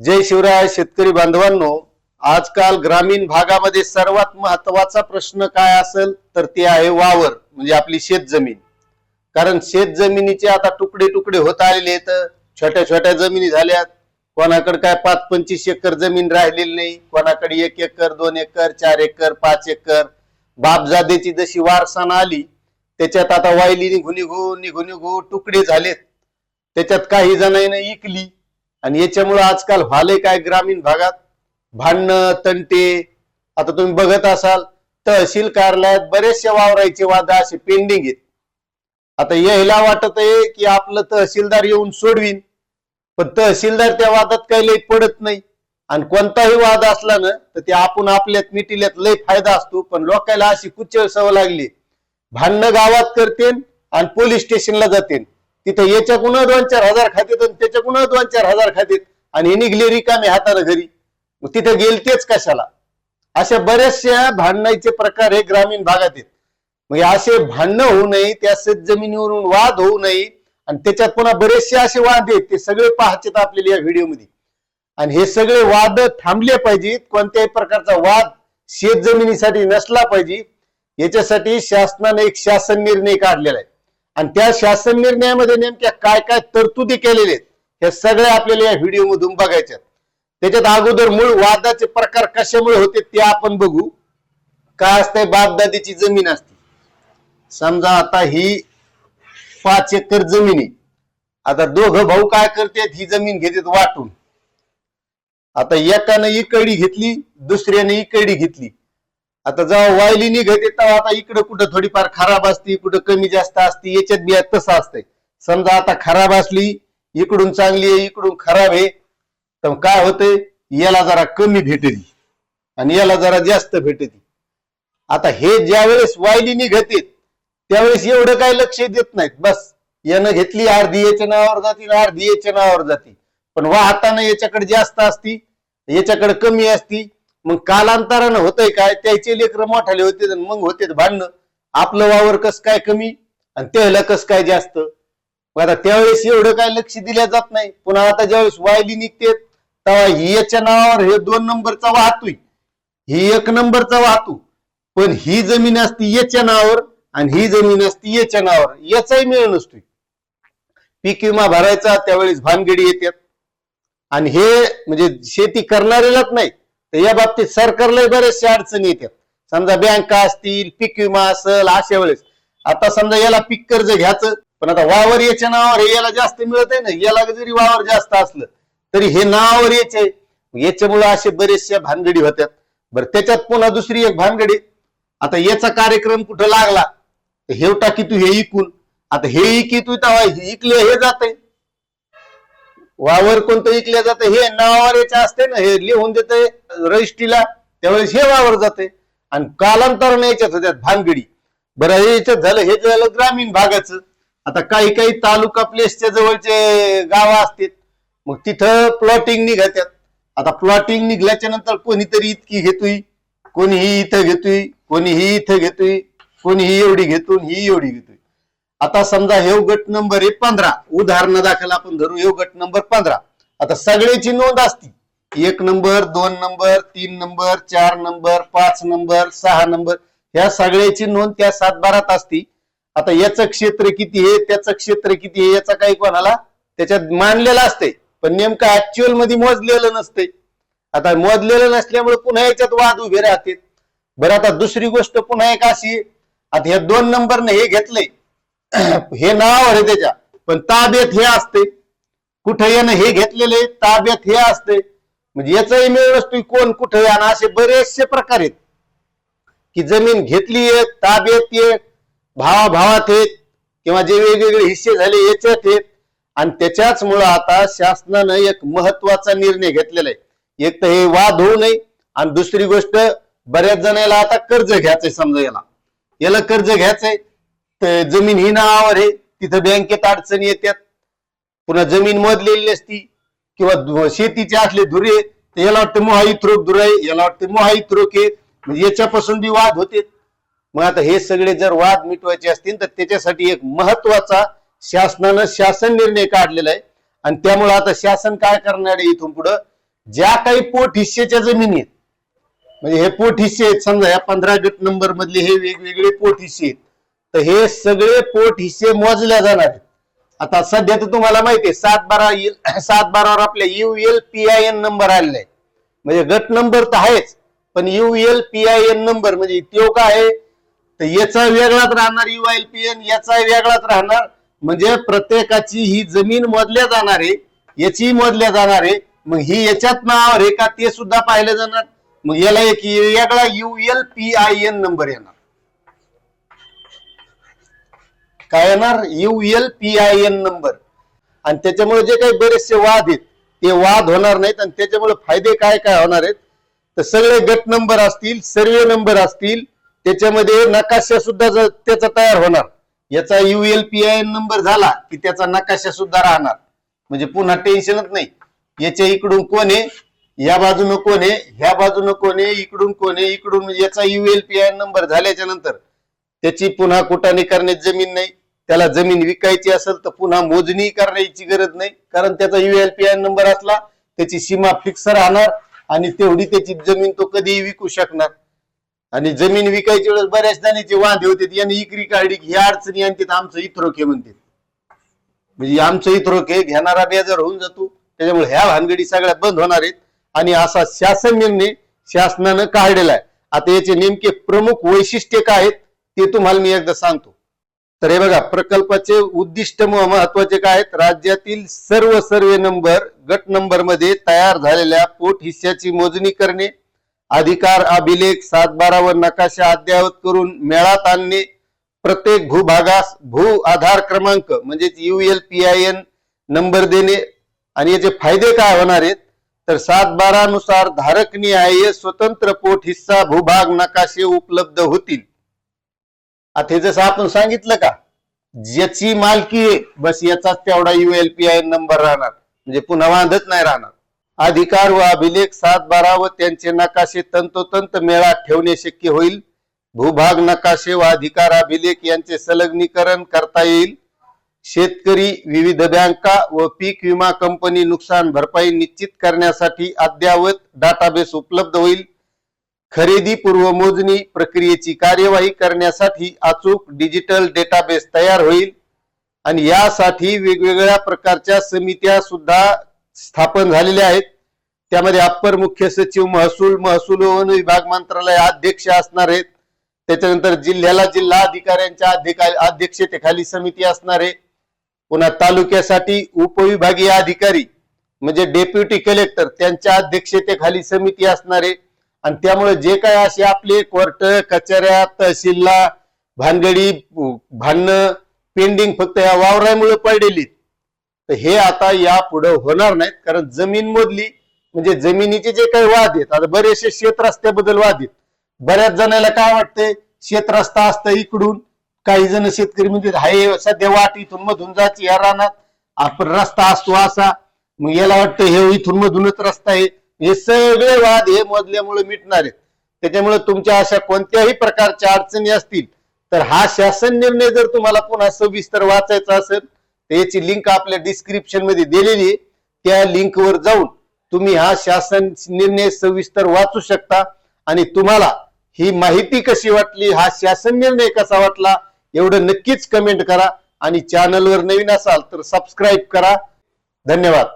जय शिवराय शेतकरी बांधवांनो आजकाल ग्रामीण भागामध्ये सर्वात महत्त्वाचा प्रश्न काय असेल तर ते आहे वावर म्हणजे आपली शेत जमीन कारण शेत जमिनीचे आता तुकडे तुकडे होत आलेले आहेत छोट्या छोट्या जमिनी झाल्यात. कोणाकडे काय पाच पंचवीस एकर जमीन राहिलेली नाही कोणाकडे एक एकर दोन एकर चार एकर पाच एकर. बापजादेची जशी वारसान आली त्याच्यात आता वायली निघून निघू निघू निघू तुकडे झालेत. त्याच्यात काही जणांनी इकली आणि याच्यामुळे आजकाल व्हाले काय ग्रामीण भागात? भांडणं तंटे आता तुम्ही बघत असाल तहसील कार्यालयात बरेचसे वावरायचे वाद असे पेंडिंग आहेत. आता यायला वाटत आहे की आपलं तहसीलदार येऊन सोडवीन पण तहसीलदार त्या वादात काही लई पडत नाही. आणि कोणताही वाद असला ना तर ते आपण आपल्यात मिटिल्यात लय फायदा असतो पण लोकांना अशी कुचळ सवय लागली. भांडणं गावात करतेन आणि पोलीस स्टेशनला जाते तिथं याच्याकडून दोन चार हजार खातेत आणि त्याच्याकडून दोन चार हजार खातेत आणि हे निघले रिकामे हाताने घरी. मग तिथे गेलतेच कशाला? अशा बऱ्याचशा भांडणाचे प्रकार हे ग्रामीण भागात आहेत. मग असे भांडणं होऊ नये त्या शेत जमिनीवरून वाद होऊ नये आणि त्याच्यात पुन्हा बरेचसे असे वाद आहेत ते सगळे पाहायचे आपल्याला या व्हिडिओमध्ये. आणि हे सगळे वाद थांबले पाहिजेत कोणत्याही प्रकारचा वाद शेत जमिनीसाठी नसला पाहिजे. याच्यासाठी शासनाने एक शासन निर्णय काढलेला आहे. आणि त्या शासन निर्णयामध्ये नेमक्या काय काय तरतुदी केलेल्या आहेत हे सगळे आपल्याला या व्हिडिओ मधून बघायच्यात त्याच्यात अगोदर मूळ वादाचे प्रकार कशामुळे होते ते आपण बघू. काय असतंय? बापदादीची जमीन असते. समजा आता ही पाच एकर जमीन आहे. आता दोघं भाऊ काय करतात? ही जमीन घेतात वाटून. आता एकानं इकडी घेतली दुसऱ्याने इकडी घेतली. आता जेव्हा वायली निघते तेव्हा आता इकडं कुठं थोडीफार खराब असती कुठं कमी जास्त असती याच्यात बी तसं असतंय. समजा आता खराब असली इकडून चांगली आहे इकडून खराब आहे तर काय होतंय? याला जरा कमी भेटेल आणि याला जरा जास्त भेटती. आता हे ज्या वेळेस वायली निघते त्यावेळेस एवढं काय लक्ष देत नाहीत. बस यानं घेतली अर्धी याच्या नावावर जाती अर्धी याच्या नावावर जाती. पण वाहताना याच्याकडे जास्त असती याच्याकडे कमी असती मग कालांतरानं होतंय काय? त्याचे लेकर मोठाले होते मग होते भांडणं. आपलं वावर कस काय कमी आणि त्याला कस काय जास्त? मग आता त्यावेळेस एवढं काय लक्ष दिल्या जात नाही. पुन्हा आता ज्यावेळेस वायली निघते तेव्हा ही याच्या नावावर हे दोन नंबरचा वाहतूय ही एक नंबरचा वाहतू पण ही जमीन असती याच्या नावावर आणि ही जमीन असती याच्या नावावर. याचाही मेळ नसतोय. पीक विमा भरायचा त्यावेळेस भानगडी येतात. आणि हे म्हणजे शेती करणाऱ्यालाच नाही तर या बाबतीत सरकारला बरेचशे अडचणी येतात. समजा बँका असतील पीक विमा असेल अशा वेळेस. आता समजा याला पीक कर्ज घ्यायचं पण आता वावर याच्या नावावर हे याला जास्त मिळत आहे ना याला जरी वावर जास्त असलं तरी हे नावावर याचे याच्यामुळे असे बरेचशा भानगडी होत्यात. बरं त्याच्यात पुन्हा दुसरी एक भानगडी. आता याचा कार्यक्रम कुठं लागला? हेवटा हे टाकी तू हे इकून. आता हे इकी तू तेव्हा हे इकले हे जाते वावर कोणतं विकलं जातं हे नावावर याच्या असते ना हे लिहून देते रजिस्ट्रीला त्यावेळेस हे वावर जाते आणि कालांतराने याच्यात होत्यात भानगडी. बरं हे याच्यात झालं हे झालं ग्रामीण भागाचं. आता काही काही तालुका प्लेसच्या जवळचे गाव असतात मग तिथं प्लॉटिंग निघत्यात. आता प्लॉटिंग निघल्याच्या नंतर कोणीतरी इतकी घेतोय कोणीही इथं घेतोय कोणीही इथं घेतोय कोणी ही एवढी घेतो ही एवढी घेतोय. आता समजा हे गट नंबर आहे पंधरा. उदाहरण दाखल आपण धरू हे गट नंबर पंधरा. आता सगळ्याची नोंद असती. एक नंबर दोन नंबर तीन नंबर चार नंबर पाच नंबर सहा नंबर ह्या सगळ्याची नोंद त्या सात बारात असती. आता याचं क्षेत्र किती आहे त्याचं क्षेत्र किती आहे याचा काही कोणाला त्याच्यात मानलेलं असते पण नेमकं ऍक्च्युअलमध्ये मोजलेलं नसते आता मोजलेलं नसल्यामुळे पुन्हा याच्यात वाद उभे राहते बरं आता दुसरी गोष्ट पुन्हा एक अशी आता ह्या दोन नंबरने हे घेतलंय. हे नाव आहे त्याच्या. पण ताब्यात हे असते. कुठं येणं हे घेतलेले ताब्यात हे असते. म्हणजे याचाही मेळ कोण कुठं आहे? असे बरेचसे प्रकार आहेत. की जमीन घेतली आहे ताब्यात ये भावाभावात येत आहेत किंवा जे वेगवेगळे हिस्से झाले याच्यात आहेत. आणि त्याच्याच मुळे आता शासनानं एक महत्त्वाचा निर्णय घेतलेला आहे. एक तर हे वाद होऊ नये. आणि दुसरी गोष्ट बऱ्याच जणांना आता कर्ज घ्यायचंय समजा याला. याला कर्ज घ्यायचंय. जमीन ही नावावर आहे. तिथं बँकेत अडचणी येतात पुन्हा जमीन मोजलेली असती किंवा शेतीचे असले धुरे तर याला वाटतं मोहाईत धुर आहे याला वाटतं मोहाई रोग आहे. म्हणजे याच्यापासून बी वाद होते. मग आता हे सगळे जर वाद मिटवायचे असतील तर त्याच्यासाठी एक महत्त्वाचा शासनानं शासन निर्णय काढलेला आहे. आणि त्यामुळे आता शासन काय करणार आहे इथून पुढं? ज्या काही पोट हिस्सेच्या जमिनी आहेत म्हणजे हे पोट हिस्से आहेत समजा या पंधरा गट नंबर मधले हे वेगवेगळे पोट हिस्से आहेत. तर हे सगळे पोट हिस्से मोजल्या जाणार आता सध्या तर तुम्हाला माहिती आहे सात बारा सात बारावर आपल्या U L P I N number आलेला आहे म्हणजे गट नंबर तर आहेच पण U L P I N number म्हणजे तो काय आहे? तर याचा वेगळाच राहणार यू आय पी एन याचा वेगळाच राहणार. म्हणजे प्रत्येकाची ही जमीन मोजल्या जाणार आहे याची मोजल्या जाणार आहे. मग ही याच्यात नावावर आहे का? ते सुद्धा पाहिलं जाणार. मग याला एक वेगळा U L P I N number येणार. काय येणार? U L P I N number आणि त्याच्यामुळे जे काही बरेचसे वाद आहेत ते वाद होणार नाहीत आणि त्याच्यामुळे फायदे काय काय होणार आहेत? तर सगळे गट नंबर असतील सर्वे नंबर असतील त्याच्यामध्ये नकाशा सुद्धा त्याचा तयार होणार. याचा U L P I N number झाला की त्याचा नकाशा सुद्धा राहणार. म्हणजे पुन्हा टेन्शनच नाही. याच्या इकडून कोण आहे? या बाजूनं कोण आहे? ह्या बाजूनं कोण आहे? इकडून कोण आहे? इकडून याचा U L P I number झाल्याच्यानंतर त्याची पुन्हा कुटाणी करण्यात जमीन नाही. त्याला जमीन विकायची असेल तर पुन्हा मोजणी करण्याची गरज नाही. कारण त्याचा युएलपीआय नंबर असला त्याची सीमा फिक्स राहणार आणि तेवढी त्याची जमीन तो कधीही विकू शकणार. आणि जमीन विकायच्या वेळेस बऱ्याच जणांचे वांदे होते. यांनी इकरी काढली की ह्या अडचणी आणतात आमचं इथरोके म्हणते म्हणजे आमचं इथरोके घेणारा बेजार होऊन जातो. त्याच्यामुळे ह्या भानगडी सगळ्या बंद होणार आहेत. आणि असा शासन निर्णय शासनानं काढलेला आहे. आता याचे नेमके प्रमुख वैशिष्ट्य काय आहेत ते तुम्हाला मी एकदा सांगतो. तर हे बघा प्रकल्पाचे उद्दिष्ट महत्त्वाचे काय आहेत? राज्यातील सर्व सर्वे नंबर गट नंबरमध्ये तयार झालेल्या पोट हिस्स्याची मोजणी करणे अधिकार अभिलेख सात बारा व नकाशा अद्ययावत करून मेळात आणणे प्रत्येक भूभागास भू आधार क्रमांक म्हणजेच U L P I N number देणे आणि याचे फायदे काय होणार आहेत? तर सात बारा नुसार धारक निहाय स्वतंत्र पोट हिस्सा भूभाग नकाशे उपलब्ध होतील. आता हे जसं आपण सांगितलं का ज्याची मालकी आहे बस याचाच तेवढा युएलपीआय नंबर राहणार. म्हणजे पुन्हा वांधत नाही राहणार. अधिकार व अभिलेख सात बारा व त्यांचे नकाशे तंतोतंत मेळात ठेवणे शक्य होईल. भूभाग नकाशे व अधिकार अभिलेख यांचे संलग्नीकरण करता येईल. शेतकरी विविध बँका व पीक विमा कंपनी नुकसान भरपाई निश्चित करण्यासाठी अद्ययावत डाटाबेस उपलब्ध होईल. खरेदी पूर्व मोजणी प्रक्रियेची कार्यवाही करण्यासाठी अचूक डिजिटल डेटाबेस तयार होईल आणि यासाठी वेगवेगळ्या प्रकारच्या समित्या सुद्धा स्थापन झालेल्या आहेत. त्यामध्ये अप्पर मुख्य सचिव महसूल महसूल व वन विभाग मंत्रालय अध्यक्ष असणार आहेत. त्याच्यानंतर जिल्ह्याला जिल्हा अधिकाऱ्यांच्या अधिका- अध्यक्षतेखाली समिती असणार आहे. पुन्हा तालुक्यासाठी उपविभागीय अधिकारी म्हणजे डेप्युटी कलेक्टर त्यांच्या अध्यक्षतेखाली समिती असणार आहे. आणि त्यामुळे जे काय असे आपले कोर्ट कचऱ्या तहसीलला भानगडी भांडणं पेंडिंग फक्त या वावरामुळे पडलेली तर हे आता या पुढे होणार नाहीत कारण जमीन मोदली म्हणजे जमिनीचे जे काही वाद आहेत आता बरेचसे शेत रस्त्याबद्दल वाद आहेत. बऱ्याच जणांना काय वाटतंय शेत रस्ता असतं इकडून काही जण शेतकरी म्हणजे हाय सध्या वाट इथून मधून जायची या रानात आपण रस्ता असतो असा. मग याला वाटतं हे इथून मधूनच रस्ता आहे. हे सगळे वाद हे मोजल्यामुळे मिटणार आहेत. त्याच्यामुळे तुमच्या अशा कोणत्याही प्रकारच्या अडचणी असतील तर हा शासन निर्णय जर तुम्हाला पुन्हा सविस्तर वाचायचा असेल तर याची लिंक आपल्या डिस्क्रिप्शनमध्ये दिलेली आहे. त्या लिंकवर जाऊन तुम्ही हा शासन निर्णय सविस्तर वाचू शकता. आणि तुम्हाला ही माहिती कशी वाटली हा शासन निर्णय कसा वाटला एवढं नक्कीच कमेंट करा. आणि चॅनलवर नवीन असाल तर सबस्क्राईब करा. धन्यवाद.